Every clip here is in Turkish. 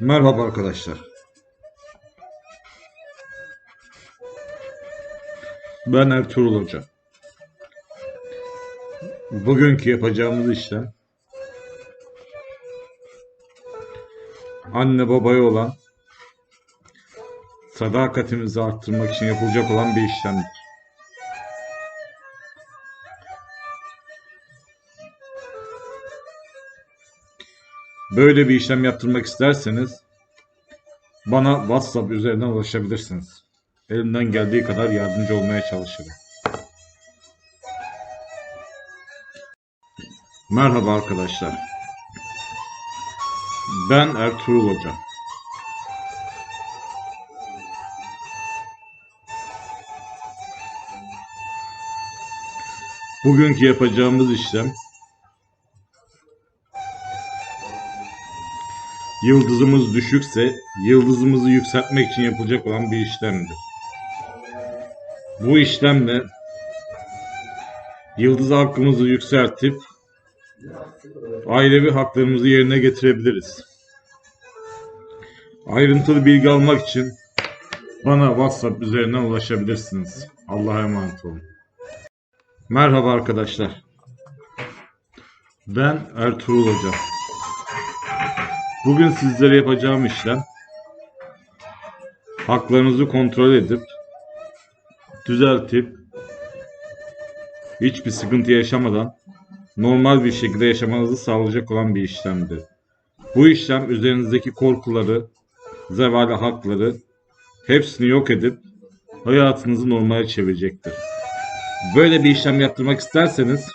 Merhaba arkadaşlar. Ben Ertuğrul Hoca. Bugünkü yapacağımız işlem anne babaya olan sadakatimizi arttırmak için yapılacak olan bir işlemdir. Böyle bir işlem yaptırmak isterseniz bana WhatsApp üzerinden ulaşabilirsiniz. Elimden geldiği kadar yardımcı olmaya çalışırım. Merhaba arkadaşlar. Ben Ertuğrul Hoca. Bugünkü yapacağımız işlem Yıldızımız düşükse yıldızımızı yükseltmek için yapılacak olan bir işlemdir. Bu işlemle yıldız hakkımızı yükseltip ailevi haklarımızı yerine getirebiliriz. Ayrıntılı bilgi almak için bana WhatsApp üzerinden ulaşabilirsiniz. Allah'a emanet olun. Merhaba arkadaşlar. Ben Ertuğrul Hoca. Bugün sizlere yapacağım işlem haklarınızı kontrol edip düzeltip hiçbir sıkıntı yaşamadan normal bir şekilde yaşamanızı sağlayacak olan bir işlemdir. Bu işlem üzerinizdeki korkuları, zevali hakları hepsini yok edip hayatınızı normale çevirecektir. Böyle bir işlem yaptırmak isterseniz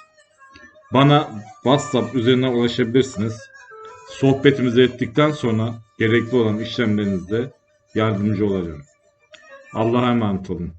bana WhatsApp üzerinden ulaşabilirsiniz. Sohbetimizi ettikten sonra gerekli olan işlemlerinizde yardımcı olacağım. Allah'a emanet olun.